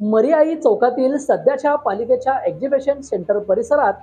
मरियाई चौकातील सध्याच्या पालिकेच्या एक्झिबिशन सेंटर परिसरात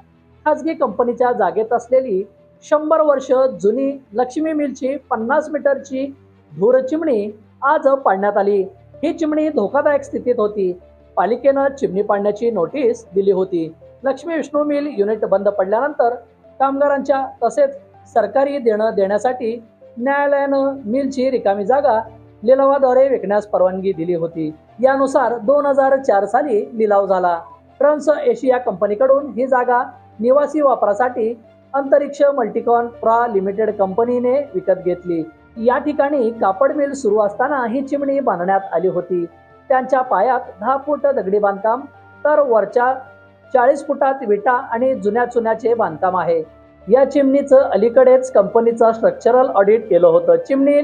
खाजगी कंपनीच्या जागेत असलेली शंभर वर्ष जुनी लक्ष्मी मिलची पन्नास मीटरची धूर चिमणी आज पाडण्यात आली. ही चिमणी धोकादायक स्थितीत होती. पालिकेनं चिमणी पाडण्याची नोटीस दिली होती. लक्ष्मी विष्णू मिल युनिट बंद पडल्यानंतर कामगारांच्या तसेच सरकारी देणं देण्यासाठी न्यायालयानं मिलची रिकामी जागा लिलावाद्वारे विकण्यास परवानगी दिली होती. यानुसार दोन हजार चार साली लिलाव झाला. ट्रन्स एशिया कंपनीकडून ही जागा निवासी वापरासाठी अंतरिक्ष मल्टीकॉन प्रा लिमिटेड कंपनीने विकत घेतली. या ठिकाणी कापड मिल सुरू असताना ही चिमणी बांधण्यात आली होती. त्यांच्या पायात दहा फूट दगडी बांधकाम तर वरच्या चाळीस फुटात विटा आणि जुन्या चुन्याचे बांधकाम आहे. या चिमणीचं अलीकडेच कंपनीचं स्ट्रक्चरल ऑडिट केलं होतं. चिमणी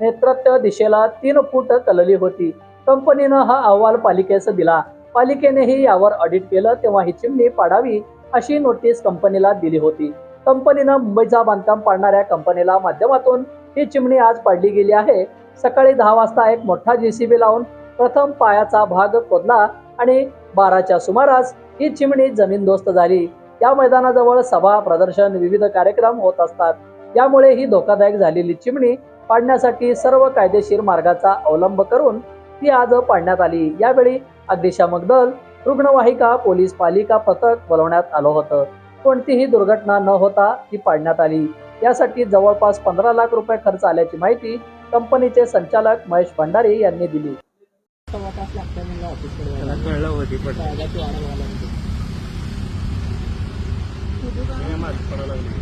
नेतृत्व दिशेला तीन फूट कलली होती. कंपनीनं हा अहवाल पालिकेस दिला. पालिकेनेही यावर ऑडिट केलं तेव्हा ही चिमणी पाडावी अशी नोटीस कंपनीला दिली होती. कंपनीनं मुंबईचा बांधकाम पाडणाऱ्या कंपनीला माध्यमातून ही चिमणी आज पाडली गेली आहे. सकाळी दहा वाजता एक मोठा जेसीबी लावून प्रथम पायाचा भाग खोदला आणि बाराच्या सुमारास ही चिमणी जमीनदोस्त झाली. या मैदानाजवळ सभा प्रदर्शन विविध कार्यक्रम होत असतात. यामुळे ही धोकादायक झालेली चिमणी पाडण्यासाठी सर्व कायदेशीर मार्गाचा अवलंब करून ती आज पाडण्यात आली. यावेळी अग्निशामक दल रुग्णवाहिका पोलीस पालिका पथक बोलवण्यात आलं होतं. कोणतीही दुर्घटना न होता ती पाडण्यात आली. यासाठी जवळपास पंधरा लाख रुपये खर्च आल्याची माहिती कंपनीचे संचालक महेश भंडारी यांनी दिली.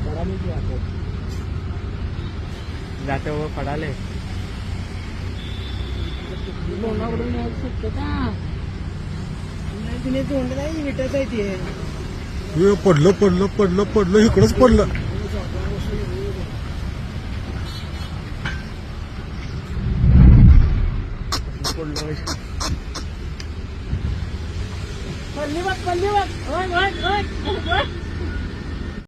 कळलं जाते व पडाले. हे पडलं पडलं पडलं पडलं इकडंच पडलं. बघ